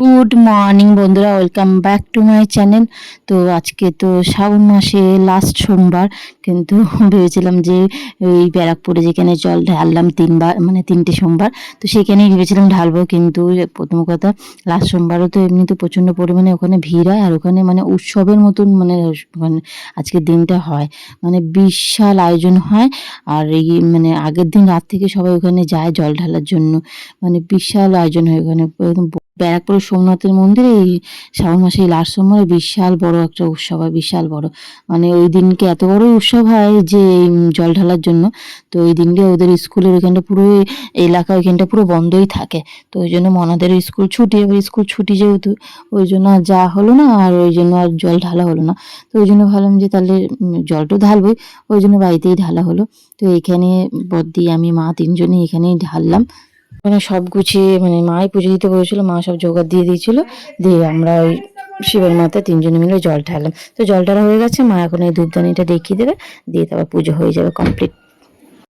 Good morning বন্ধুরা welcome back to my channel তো আজকে তো শ্রাবণ মাসে লাস্ট সোমবার, কিন্তু ভেবেছিলাম যে ওই ব্যারাকপুরে যেখানে জল ঢাললাম তিনবার মানে তিনটে সোমবার, তো সেখানেই ভেবেছিলাম ঢালবো, কিন্তু প্রথম কথা লাস্ট সোমবারও তো এমনি তো প্রচণ্ড পরিমাণে ওখানে ভিড় হয়, আর ওখানে মানে উৎসবের মতন মানে মানে আজকের দিনটা হয়। মানে বিশাল আয়োজন হয়, আর এই মানে আগের দিন রাত থেকে সবাই ওখানে যায় জল ঢালার জন্য। মানে বিশাল আয়োজন হয় ওখানে একদম ব্যারাকপুর সোমনাথের মন্দিরে এই শ্রাবণ মাসে লাস্ট সময় বিশাল বড় একটা উৎসব হয়, বিশাল বড়। মানে ওই দিনকে এত বড় উৎসব হয় যে জল ঢালার জন্য। তো ওই দিনকে ওদের স্কুলের ওইখানটা পুরো এলাকা ওইখানটা পুরো বন্ধই থাকে। তো ওই জন্য মনাদের স্কুল ছুটি, এবার স্কুল ছুটি যেহেতু, ওই জন্য আর যা হলো না, আর ওই জন্য আর জল ঢালা হলো না। তো ওই জন্য ভাবলাম যে তাহলে জলটা ঢালবই, ওই জন্য বাড়িতেই ঢালা হলো। তো এখানে বদ্দি আমি, মা তিনজনই এখানেই ঢাললাম। মানে সব গুছিয়ে মানে মাই পুজো দিতে বলেছিল মা সব জোগাড় দিয়ে দিয়েছিল, দিয়ে আমরা ওই শিবের মাথায় তিনজনে মিলে জল ঢাললাম। তো জল ঢালা হয়ে গেছে, মা এখন এই ধূপদানিটা দেখিয়ে দেবে, দিয়ে তারপর পুজো হয়ে যাবে কমপ্লিট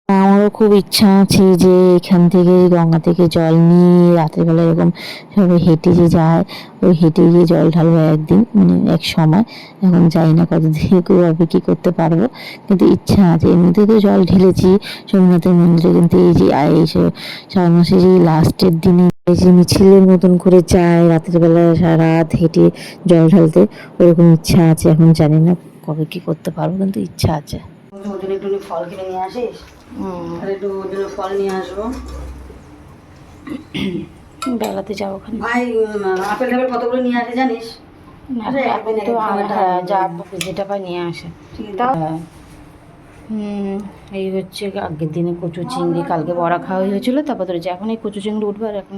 আমারও খুব ইচ্ছা আছে যে এখান থেকে গঙ্গা থেকে জল নিয়ে রাতের বেলা এরকম সবাই হেঁটে যে যায় ওই হেঁটে গিয়ে জল ঢালবো একদিন মানে এক সময়। এখন জানি না কত দিয়ে কীভাবে কী করতে পারব। কিন্তু ইচ্ছা আছে। এমনিতে তো জল ঢেলেছি, সোমনাথের মন্দিরে। কিন্তু এই যে আয় এসে শ্রাবণ মাসের এই লাস্টের দিনে এই যে মিছিলের মতন করে যায় রাতের বেলা সারা রাত হেঁটে জল ঢালতে, ওরকম ইচ্ছা আছে। এখন জানি না কবে কি করতে পারব, কিন্তু ইচ্ছা আছে। ফল কিনে নিয়ে আসিস? আর একটু ওর জন্য ফল নিয়ে আসব। বেলাতে যাব ওখানে। ভাই আপেল টাপেল কতগুলো নিয়ে আসে জানিস? তো হ্যাঁ, যা যেটা পাই নিয়ে আসে। ঠিক হুম এই হচ্ছে আগের দিনে কচু চিংড়ি কালকে বড়া খাওয়া হয়েছিল তারপর ধরেছে এখন এই কচু চিংড়ি উঠবে আর এখন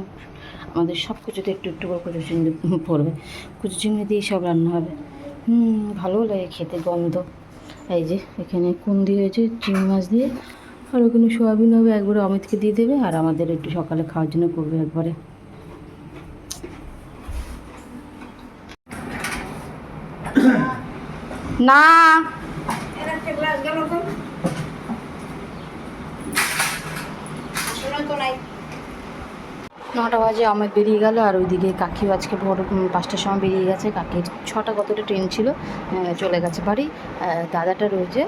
আমাদের সব কিছুতে একটু একটু করে কচু চিংড়ি পড়বে। কচু চিংড়ি দিয়েই সব রান্না হবে। হুম ভালো লাগে খেতে গন্ধ। এই যে এখানে কুন্দি হয়েছে চিংড়ি মাছ দিয়ে। আর ওখানে সোয়াবিন হবে একবারে অমিতকে দিয়ে দেবে আর আমাদের একটু সকালে খাওয়ার জন্য করবে একবারে। না। নটা বাজে আমার বেরিয়ে গেল আর ওইদিকে কাকি আজকে ভোর পাঁচটার সময় বেরিয়ে গেছে। কাকির ছটা কতটা ট্রেন ছিল চলে গেছে বাড়ি। দাদাটা রয়েছে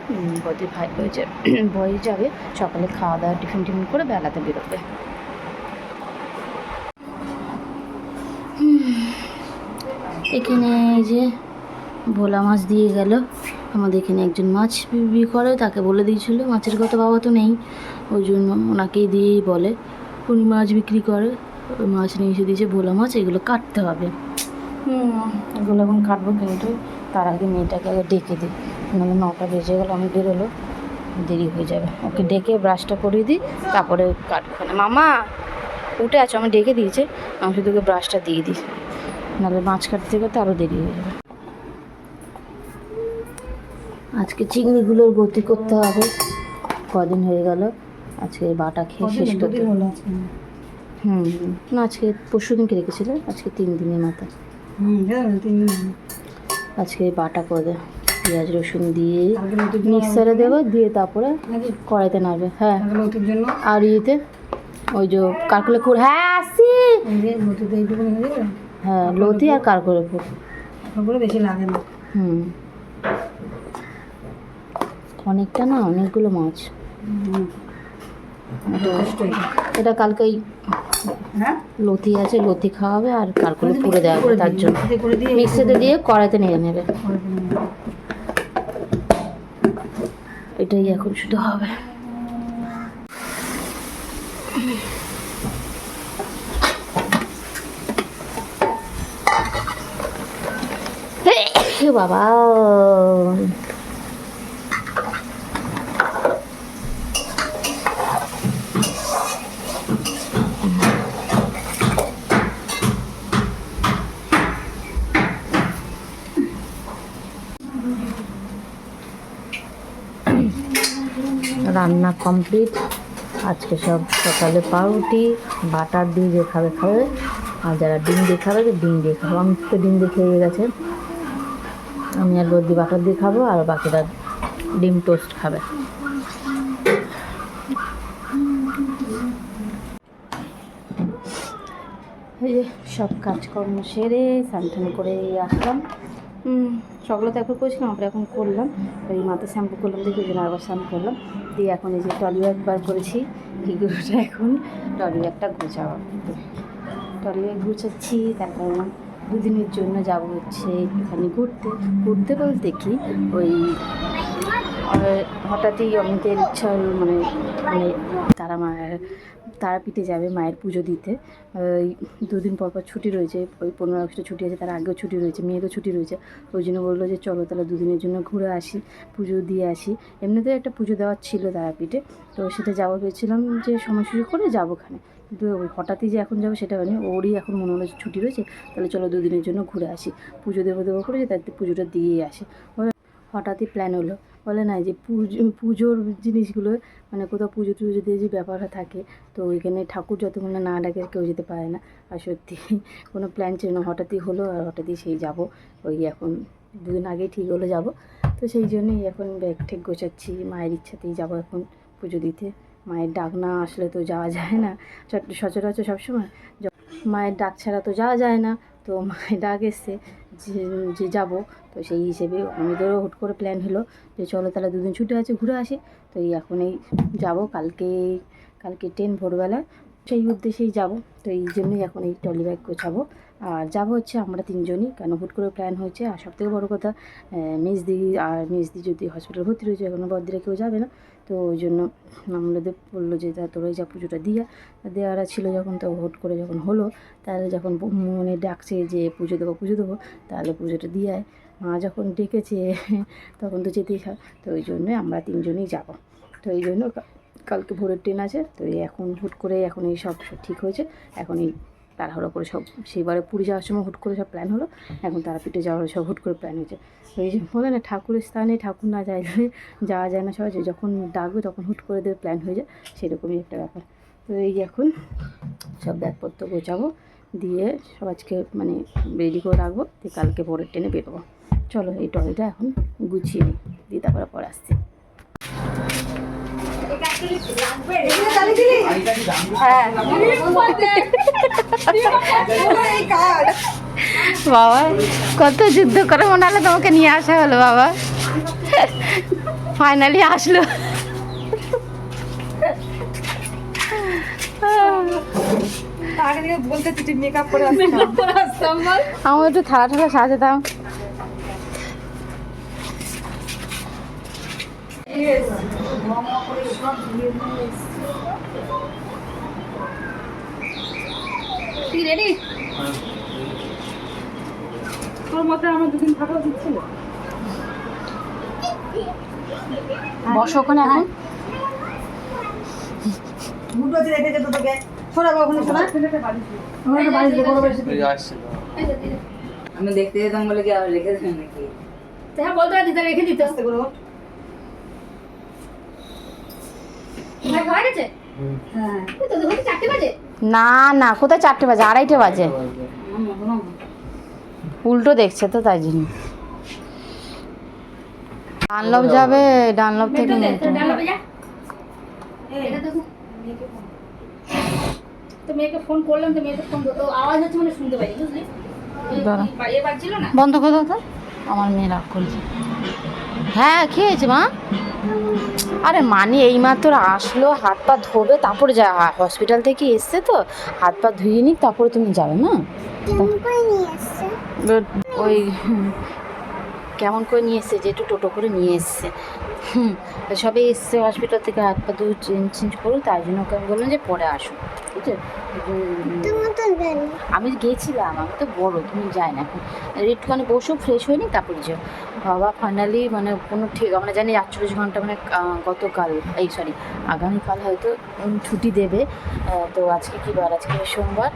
বৌদির ভাই রয়েছে বই যাবে, সকালে খাওয়া দাওয়া, টিফিন টিফিন করে বেলাতে বেরোবে। এখানে এই যে ভোলা মাছ দিয়ে গেল। আমাদের এখানে একজন মাছ বিক্রি করে, তাকে বলে দিয়েছিল, মাছের কথা বাবা তো নেই। ওই জন্য ওনাকেই দিয়েই বলে, উনি মাছ বিক্রি করে। মাছ নিয়ে এসে দিয়েছে ভোলা মাছ এগুলো কাটতে হবে। হুম এগুলো এখন কাটবো কিন্তু তার আগে মেয়েটাকে আগে ডেকে দিই। নাহলে নটা বেজে গেলো আমি বেরোলো দেরি হয়ে যাবে। ওকে ডেকে ব্রাশটা করিয়ে দিই তারপরে কাটবো না মামা উঠে আছো আমি ডেকে দিয়েছে আমি শুধু ওকে ব্রাশটা দিয়ে দিই। নাহলে মাছ কাটতে করতে আরও দেরি হয়ে যাবে। আজকে চিংড়িগুলোর গতি করতে হবে। কদিন হয়ে গেল আজকে বাটা খেয়ে শেষ করতে। হুম হুম। না আজকে পরশু দিনকে রেখেছিল আজকে তিন দিনের হলো। আজকে বাটা করে দেয় পেঁয়াজ রসুন দিয়ে মিক্সারে দেবো দিয়ে? তারপরে কড়াইতে নাড়বে হ্যাঁ। আর ইয়েতে ওই যে কারকুলে কুড় হ্যাঁ আসি হয়ে লতি আর কারকুলে কুড় এখন বেশি লাগে না। হুম। অনেকটা না অনেকগুলো মাছ। এটা কালকেই হ্যাঁ? লতি আছে লতি খাওয়াবে আর কারকুলে পুড়ে দেওয়া হবে তার জন্য। মিক্সিতে দিয়ে কড়াইতে নেড়ে নেবে। এটাই এখন শুধু হবে। বাবা। রান্না কমপ্লিট। আজকে সব সকালে পাউরুটি, বাটার দিয়ে যে খাবে খাবে। আর যারা ডিম দিয়ে খাবে ডিম দিয়ে খাবে। আমি তো ডিম দিয়ে খেয়ে গেছে। আমি আর বদ্দি বাটার দিয়ে খাব, আর বাকিরা ডিম টোস্ট খাবে। এই যে সব কাজকর্ম সেরে স্নান করে আসলাম। সকালে তো একবার করেছিলাম, আবার এখন করলাম। ওই মাথা শ্যাম্পু করলাম, দেখি ওই জন্য আবার শ্যাম্পু করলাম। দিয়ে এখন এই যে টলি ব্যাগ বার করেছি এইগুলোটা এখন? টলি ব্যাগটা গোছাবো। টলি ব্যাগ গুছাচ্ছি, তারপর দুদিনের জন্য যাব হচ্ছে এখানে ঘুরতে। ঘুরতে বলতে কি, ওই হঠাৎই অমিতের ইচ্ছা হলো মানে মানে তারা মায়ের তারাপীঠে যাবে মায়ের পুজো দিতে। ওই দুদিন পর পর ছুটি রয়েছে, ওই পনেরো আগস্টে ছুটি আছে, তার আগেও ছুটি রয়েছে, মেয়েরও ছুটি রয়েছে। ওই জন্য বলল যে, চলো তাহলে দুদিনের জন্য ঘুরে আসি, পুজো দিয়ে আসি। এমনিতেই একটা পুজো দেওয়ার ছিল তারাপীঠে তো সেটা যাব ভেবেছিলাম যে সময় সুযোগ করে যাব ওখানে। কিন্তু হঠাৎই যে এখন যাব সেটা হয়নি, ওরই এখন মনে হলো যে ছুটি রয়েছে। তাহলে চলো দুদিনের জন্য ঘুরে আসি। পুজো দেবো দেবো করে তার পুজোটা দিয়েই আসি। হঠাৎই প্ল্যান হলো। বলে না যে পুজো, পুজোর জিনিসগুলো মানে কোথাও পুজো টুজো দিয়ে যে ব্যাপারটা থাকে, তো ওইখানে ঠাকুর যতক্ষণ না ডাকে কেউ যেতে পারে না। আর সত্যি কোনো প্ল্যান ছিল না, হঠাৎই হলো আর হঠাৎই সেই যাব। ওই এখন দুদিন আগেই ঠিক হলো যাব। তো সেই জন্যই এখন ব্যাগ ঠেক গোছাচ্ছি, মায়ের ইচ্ছাতেই যাব এখন পুজো দিতে। মায়ের ডাক না আসলে তো যাওয়া যায় না। সচরাচর সবসময় মায়ের ডাক ছাড়া তো যাওয়া যায় না। তো মায়ের ডাক এসছে। যে যাব, তো সেই হিসেবে আমাদেরও হুট করে প্ল্যান হলো যে চলো তাহলে দুদিন ছুটি আছে, ঘুরে আসি। তো এই এখন এই যাব, কালকে কালকে ট্রেন ভোরবেলা। সেই উদ্দেশ্যেই যাব, তো এই জন্যই এখন এই ট্রলি ব্যাগ গোছাবো। আর যাব হচ্ছে আমরা তিনজনই, কেন হুট করে প্ল্যান হয়েছে? আর সবথেকে বড়ো কথা মেজদি, আর মেজদি যদি হসপিটাল ভর্তি রয়েছে এখনও বদ্দিরা কেউ যাবে না। তো ওই জন্য আমাদের বলল যে, তা তোরাই যা পুজোটা দিয়া। দেওয়ারা ছিল যখন, তো হুট করে যখন হলো, তাহলে যখন মনে ডাকছে যে, পুজো দেবো পুজো দেবো, তাহলে পুজোটা দিয়ে আয় মা যখন ডেকেছে, তখন তো যেতেই হয়। তো ওই জন্যই আমরা তিনজনই যাব। তো এই জন্য কালকে ভোরের ট্রেন আছে। তো এখন হুট করে এখন এই সব ঠিক হয়েছে। এখন এই তাড়াহুড়ো করে সব, সেইবারে পুরী যাওয়ার সময় হুট করে সব প্ল্যান হলো। এখন তারাপীঠে যাওয়ার সব হুট করে প্ল্যান হয়েছে। যে বলে না ঠাকুরের স্থানে ঠাকুর না যাইলে যাওয়া যায় না সহজে। যখন ডাকবে তখন হুট করে দেবে প্ল্যান হয়ে যায়। সেরকমই একটা ব্যাপার। তো এই এখন সব ব্যাগপত্র গোছাবো, দিয়ে সব আজকে মানে রেডি করে রাখব, দিয়ে কালকে ভোরের ট্রেনে বেরোবো। চলো এই ট্রলিটা এখন গুছিয়ে নিই, দিয়ে তারপরে পরে আসছি। বাবা কত যুদ্ধ করে মনে হলো তোমাকে নিয়ে আসা হলো বাবা। ফাইনালি আসলো। আমার একটু থালা ঠালা সাজাতাম। তুই রেডি তোর মতে আমার দুদিন থাকা উচিত ছিল? বসো ওখানে এখন। রেখে তোকে। শোনা ওখানে শোনা ওখানে বাড়ি দিয়ে বড় বেশি আমি দেখতে যেতাম বলে কি আবার রেখে দেবেন নাকি? হ্যাঁ বলতে পারি দিতে রেখে দিতে আসতে করে হয়ে গেছে? হ্যাঁ। চারটে বাজে? না না কোথায় চারটে বাজে? আড়াইটে বাজে। উল্টো দেখছে তো তাই জন্য। ডানলপ যাবে ডানলপ থেকে তো মেয়েকে ফোন করলাম তো মেয়েকে ফোন আওয়াজ হচ্ছে মানে শুনতে পাই বুঝলি? দাঁড়া। এ বাজছিল না? বন্ধ করে দাও তো। আমার মেয়ে রাগ করেছে। হ্যাঁ কি হয়েছে মা। আরে মানি এইমাত্র আসলো হাত পা ধোবে তারপরে যা হসপিটাল থেকে এসছে তো হাত পা ধুয়ে নিক তারপরে তুমি যাবে না? ওই কেমন করে নিয়ে এসছে যেটু একটু টোটো করে নিয়ে এসছে। সবে এসছে হসপিটাল থেকে হাত পা ধুয়ে চেঞ্জ চেঞ্জ করুন তাই জন্য ওকে আমি বললাম যে পরে আসো ঠিক আছে? আমি গেছিলাম আমি তো বড় তুমি যাই না এখন। একটুখানি বসো ফ্রেশ হয়ে নি তারপরে যাও। বাবা ফাইনালি মানে কোনো ঠিক আমরা জানি আটচল্লিশ ঘণ্টা মানে গতকাল এই সরি আগামীকাল হয়তো ছুটি দেবে। তো আজকে কী বার? আজকে সোমবার।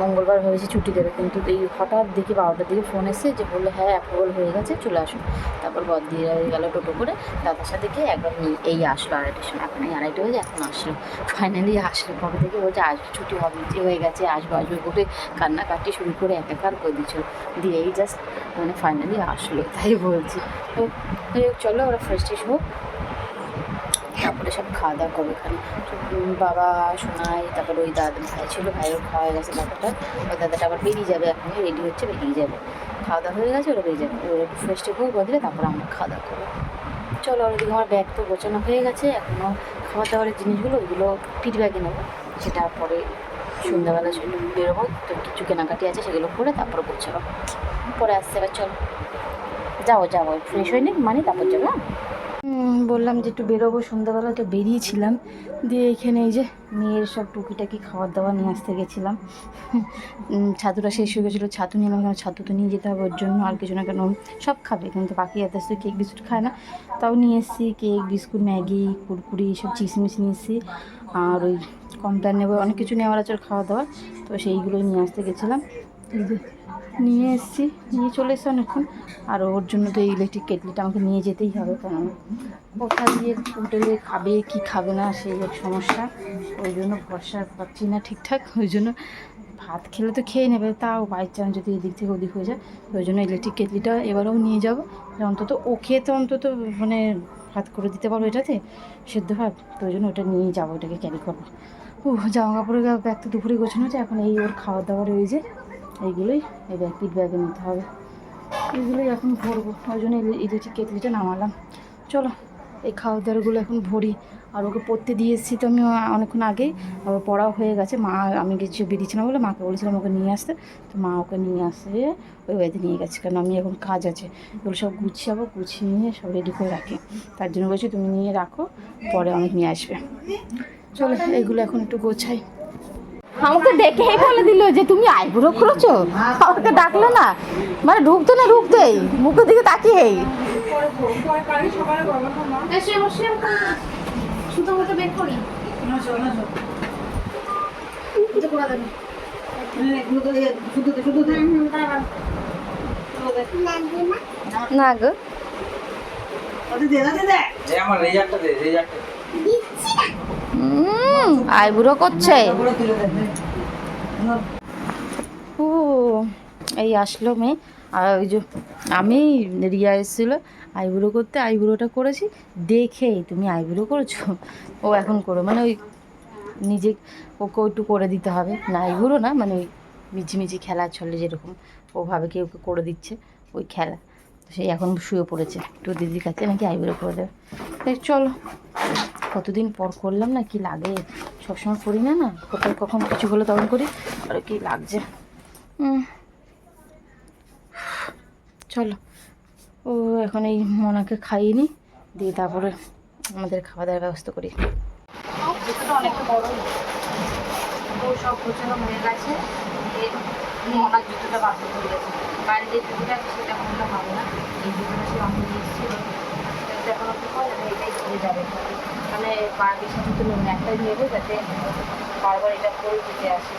মঙ্গলবার ভেবেছি ছুটি দেবে, কিন্তু এই হঠাৎ দেখি বারোটার দিকে ফোন এসে যে বলল হ্যাঁ অ্যাপ্রুভাল হয়ে গেছে, চলে আসুন। তারপর বদ দিয়ে গেলো টোটো করে, দাদার সাথে গিয়ে একবার এই আসলো আড়াইটার সময়। এখন এই আড়াইটা হয়েছে এখন আসলো। ফাইনালি আসলো কবে থেকে বলছে আসবে ছুটি হবে যে হয়ে গেছে, আসবে আসবে। করে কান্নাকাটি শুরু করে একাকার করে দিচ্ছিল দিয়ে এই জাস্ট মানে ফাইনালি আসলো, তাই বলছি। তো চলো, ওরা ফ্রেশ হোক। তারপরে সব খাওয়া দাওয়া করবে। এখানে বাবা, সোনাই, তারপরে ওই দাদা, ভাই ছিল ভাইয়ের খাওয়া হয়ে গেছে দাদাটা ওই দাদাটা আবার বেরিয়ে যাবে এখন রেডি হচ্ছে, বেরিয়ে যাবে। খাওয়া দাওয়া হয়ে গেছে, ওরা বেরিয়ে যাবে। ওরা একটু ফ্রেশ হয়ে বদলে তারপর আমরা খাওয়া দাওয়া করব। চলো ওদিকে আমার ব্যাগ তো গোছানো হয়ে গেছে। এখনও খাবার দাবারের জিনিসগুলো, ওইগুলো পিট ব্যাগে নেব। সেটা পরে সন্ধ্যাবেলা বেরোবো, তো কিছু কেনাকাটি আছে, সেগুলো করে তারপর গোছাবো। পরে আসছে, এবার চলো। যাও যাও ফ্রেশ হয়ে নিই মানে তারপর যাব হ্যাঁ? বললাম যে একটু বেরোবো, সন্ধ্যাবেলা তো বেরিয়েছিলাম। দিয়ে এখানে এই যে মেয়ের সব টুকিটাকি খাবার দাবার নিয়ে আসতে গেছিলাম। ছাতুটা শেষ হয়ে গেছিল, ছাতু নিলাম কেন ছাতু তো নিয়ে যেতে হবে ওর জন্য, আর কিছু না কেন সব খাবে, কিন্তু বাকি এত তো কেক, বিস্কুট খায় না। তাও নিয়ে এসেছি কেক, বিস্কুট, ম্যাগি, কুরকুরি, সব চিসমিস নিয়ে এসেছি। আর ওই কমপ্যান নেব, অনেক কিছু নেওয়ার আছে খাওয়া দাওয়া তো সেইগুলোই নিয়ে আসতে গেছিলাম। নিয়ে এসেছি, নিয়ে চলে এসে অনেকক্ষণ। আর ওর জন্য তো এই ইলেকট্রিক কেটলিটা আমাকে নিয়ে যেতেই হবে, কারণ কোথায় গিয়ে হোটেলে খাবে, কি খাবে না, সেই এক সমস্যা। ওই জন্য ভরসা পাচ্ছি না ঠিকঠাক, ওই জন্য ভাত খেলে তো খেয়ে নেবে, তাও বাই চান্স যদি এদিক থেকে ওদিক হয়ে যায়, ওই জন্য ইলেকট্রিক কেটলিটা এবারেও নিয়ে যাব। অন্তত ও খেয়ে তো অন্তত মানে ভাত করে দিতে পারব এটাতে, সেদ্ধ ভাত, তো ওই জন্য ওটা নিয়েই যাব, ওটাকে ক্যারি করব। ও জামা কাপড়ের ব্যাগ তো দুপুরে গোছানো হচ্ছে এখন এই ওর খাওয়া দাওয়ার ওই যে এইগুলোই এই ব্যাগ পিট ব্যাগে নিতে হবে। এগুলোই এখন ভরবো, ওই জন্য ইলেকট্রিক কেটলিটা নামালাম। চলো, এই খাওয়া দাওয়ারগুলো এখন ভরি। আর ওকে পড়তে দিয়ে এসেছি তো আমি অনেকক্ষণ আগেই। আবার পড়াও হয়ে গেছে। মা, আমি কিছু বেরিয়েছিলাম বলে মাকে বলেছিলাম ওকে নিয়ে আসতে। তো মা ওকে নিয়ে আসে, ওই বাড়িতে নিয়ে গেছে। কারণ আমি এখন কাজ আছে। এগুলো সব গুছিয়াবো গুছিয়ে নিয়ে সব রেডি করে রাখি। তার জন্য বলছি, তুমি নিয়ে রাখো, পরে অনেক নিয়ে আসবে। চলো, এইগুলো এখন একটু গোছাই। আমাকে দেখেই বলে দিল যে তুমি আইব্রো করেছ? আমাকে ডাকলো না। মানে ঢুকতো না ঢুকতেই। মুখের দিকে তাকিয়েই। না গো। ওদের দে দে দে আমার রেজাল্টটা দে রেজাল্টটা আইব্রো করছে দে দে। ও, এই আসলো মেয়ে। আর ওই যে আমি, রিয়া এসেছিল আইব্রো করতে আইব্রোটা করেছি। দেখে তুমি আইব্রো করেছ? ও এখন করো মানে ওই নিজে ওকে একটু করে দিতে হবে। না আইব্রো না মানে ওই মিছিমিছি খেলা চলে যেরকম। ওভাবে কেউ ওকে করে দিচ্ছে, ওই খেলা। সেই এখন শুয়ে পড়েছে। একটু দিদির কাছে নাকি আইব্রো করে দেবে। চলো। কতদিন পর করলাম না, কি লাগে? সবসময় করি না না? কোথাও কখন কিছু হলে তখন করি। আর কি লাগছে? চলো। ও এখন এই মনাকে খাইয়ে নি, দিয়ে তারপরে আমাদের খাওয়া দাওয়ার ব্যবস্থা করি। মনার জুতোটা বাকি হয়ে গেছে বাইরে যে জুতোটা সেটা কোনোটা পাবো না। এই জুতোটা সে আমাকে দিয়েছিল এটা এটাই চলে যাবে। মানে বার বেশি জুতো নেব না একটাই নেব যাতে বারবার এটা করে দিতে আসে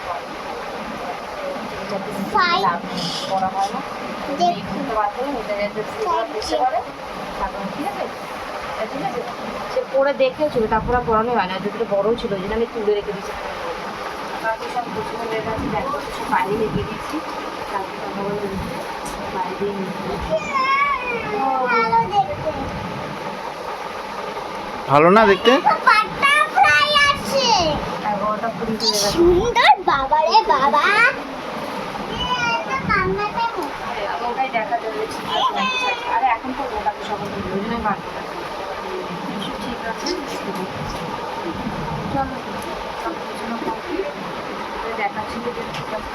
করা হয় না। এটা যাতে বুঝতে পারে তারপর ঠিক আছে? ঠিক আছে? সে পরে দেখেছিল তারপর আর পড়ানো হয় না জুতোটা বড়ও ছিল ওই জন্য আমি তুলে রেখে দিয়েছি। তারপর সব গোছানো হয়ে গেছে সব বাইরে রেখে দিয়েছি। তারপর আমরা বাইরে দিয়ে ভালো না দেখতে? বাটারফ্লাই আছে। এগারোটা কুড়ি সুন্দর বাবা রে বাবা। এটা কান্নাতে আমি ওটাই দেখা যাবে ঠিক আছে নাকি চাইছি। আরে এখন তো ওটাকে সকল ওই জন্যই বার ঠিক আছে চলো সব কিছু কমপ্লিট দেখা ছিল যে ঠিক আছে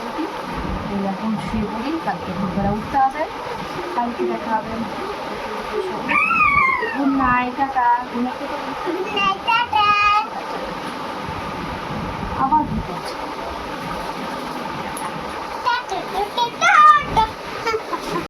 এই এখন শুয়ে পড়ি কালকে ভোরবেলা উঠতে হবে কালকে দেখা হবে। Good night night